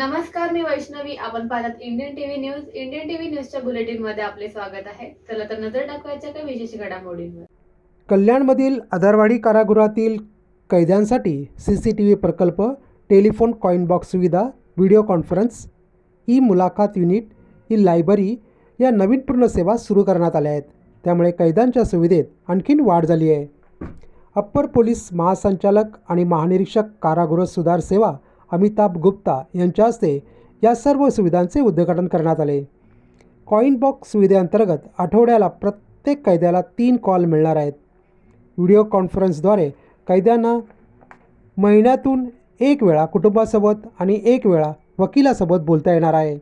नमस्कार मी वैष्णवी. आपण पाहतात Indian TV news Indian TV न्यूजच्या बुलेटिनमध्ये आपले स्वागत आहे. चला तर नजर टाकवायच्या काही विशेष घडामोडींवर. कल्याणमधील आधारवाडी कारागृहातील कैद्यांसाठी सी सी टी व्ही प्रकल्प टेलिफोन कॉईन बॉक्स सुविधा व्हिडिओ कॉन्फरन्स ई मुलाखत युनिट ई लायब्ररी या नवीनपूर्ण सेवा सुरू करण्यात आल्या आहेत. त्यामुळे कैद्यांच्या सुविधेत आणखीन वाढ झाली आहे. अप्पर पोलीस महासंचालक आणि महानिरीक्षक कारागृह सुधार सेवा अमिताभ गुप्ता यांच्या हस्ते या सर्व सुविधांचे उद्घाटन करण्यात आले. कॉईन बॉक्स सुविधेअंतर्गत आठवड्याला प्रत्येक कैद्याला तीन कॉल मिळणार आहेत. व्हिडिओ कॉन्फरन्सद्वारे कैद्यांना महिन्यातून एक वेळा कुटुंबासोबत आणि एक वेळा वकिलासोबत बोलता येणार आहे.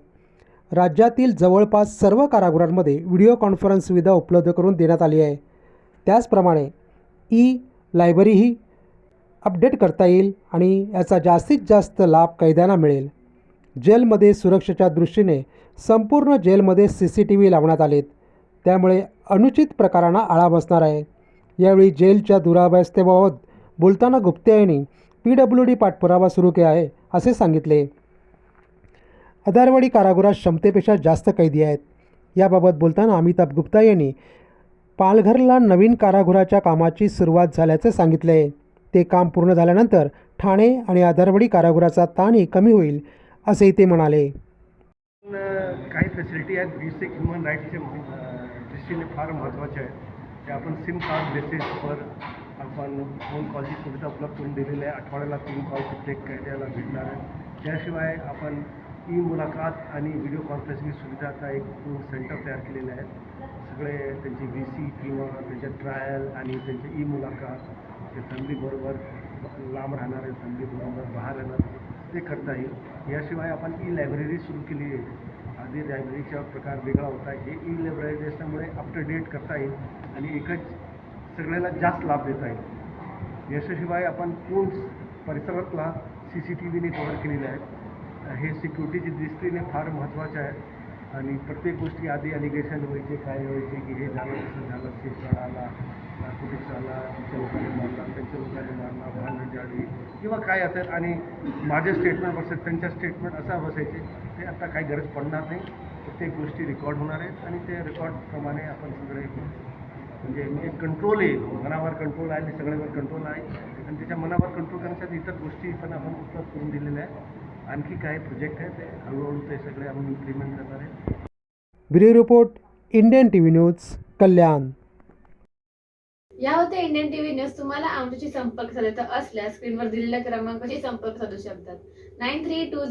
राज्यातील जवळपास सर्व कारागृहांमध्ये व्हिडिओ कॉन्फरन्स सुविधा उपलब्ध करून देण्यात आली आहे. त्याचप्रमाणे ई लायब्ररीही अपडेट करता येईल आणि याचा जास्तीत जास्त लाभ कैद्यांना मिळेल. जेलमध्ये सुरक्षेच्या दृष्टीने संपूर्ण जेलमध्ये सी सी टी व्ही लावण्यात आलेत. त्यामुळे अनुचित प्रकारांना आळा बसणार आहे. यावेळी जेलच्या दुरावस्थेबाबत बोलताना गुप्ते यांनी पी डब्ल्यू डी पाठपुरावा सुरू केला आहे असे सांगितले. आधारवाडी कारागृहात क्षमतेपेक्षा जास्त कैदी आहेत. याबाबत बोलताना अमिताभ गुप्ता यांनी पालघरला नवीन कारागृहाच्या कामाची सुरुवात झाल्याचं सांगितले. आहे ते काम पूर्ण झाल्यानंतर ठाणे आणि आधारवडी कारागृहाचा ताणही कमी होईल असेही ते म्हणाले. काही फॅसिलिटी आहेत बेसिक ह्युमन राईटच्या दृष्टीने फार महत्त्वाचे आहेत. ते आपण सिम कार्ड बेसिसवर आपण फोन कॉलची सुविधा उपलब्ध करून दिलेली आहे. आठवड्याला तीन कॉल प्रत्येक कैद्याला भेटणार आहे त्याशिवाय आपण ई मुलाखत आणि व्हिडिओ कॉन्फरन्सिंग सुविधाचा एक सेंटर तयार केलेले आहेत सगळे त्यांची व्ही सी किंवा त्यांच्या ट्रायल आणि त्यांचे ई मुलाखत ते फॅमिलीबरोबर लांब राहणारे फॅमिलीबरोबर बाहेर राहणार ते करता येईल. याशिवाय आपण ई लायब्ररी सुरू केली आहे. आधी लायब्ररीचा प्रकार वेगळा होता हे ई लायब्ररी असल्यामुळे अप टू डेट करता येईल आणि एकच सगळ्याला जास्त लाभ देता येईल. याच्याशिवाय आपण कोर्स परिसरातला सी सी टी व्हीने कव्हर केलेले आहेत हे सिक्युरिटीच्या दृष्टीने फार महत्त्वाचं आहे. आणि प्रत्येक गोष्टी आधी अलिगेशन व्हायचे काय व्हायचे की हे झालं कसं झालं शेतकळा आला नार्कोटिक्स आला तुमच्या लोकांनी मारला त्यांच्या लोकांनी मारला भांडण जाळी किंवा काय असेल. आणि माझे स्टेटमेंट असेल त्यांच्या स्टेटमेंट असा बसायचे ते आता काही गरज पडणार नाही. प्रत्येक गोष्टी रेकॉर्ड होणार आहेत आणि ते रेकॉर्डप्रमाणे आपण सगळे म्हणजे म्हणजे कंट्रोल येईल मनावर कंट्रोल आहे सगळ्यावर कंट्रोल आहे. आणि त्याच्या मनावर कंट्रोल करण्यासाठी इतर गोष्टी पण आपण उपलब्ध करून दिलेल्या आहेत. आणखी काही प्रोजेक्ट आहेत? ते हळूहळू ते सगळे आपण इम्प्लिमेंट करणार आहे bureau report Indian T V news Kalyan. या होत्या इंडियन टीव्ही न्यूज. तुम्हाला आमच्याशी संपर्क साधायचा असल्यास स्क्रीनवर दिलेल्या क्रमांकाशी संपर्क साधू शकतात. Nine three to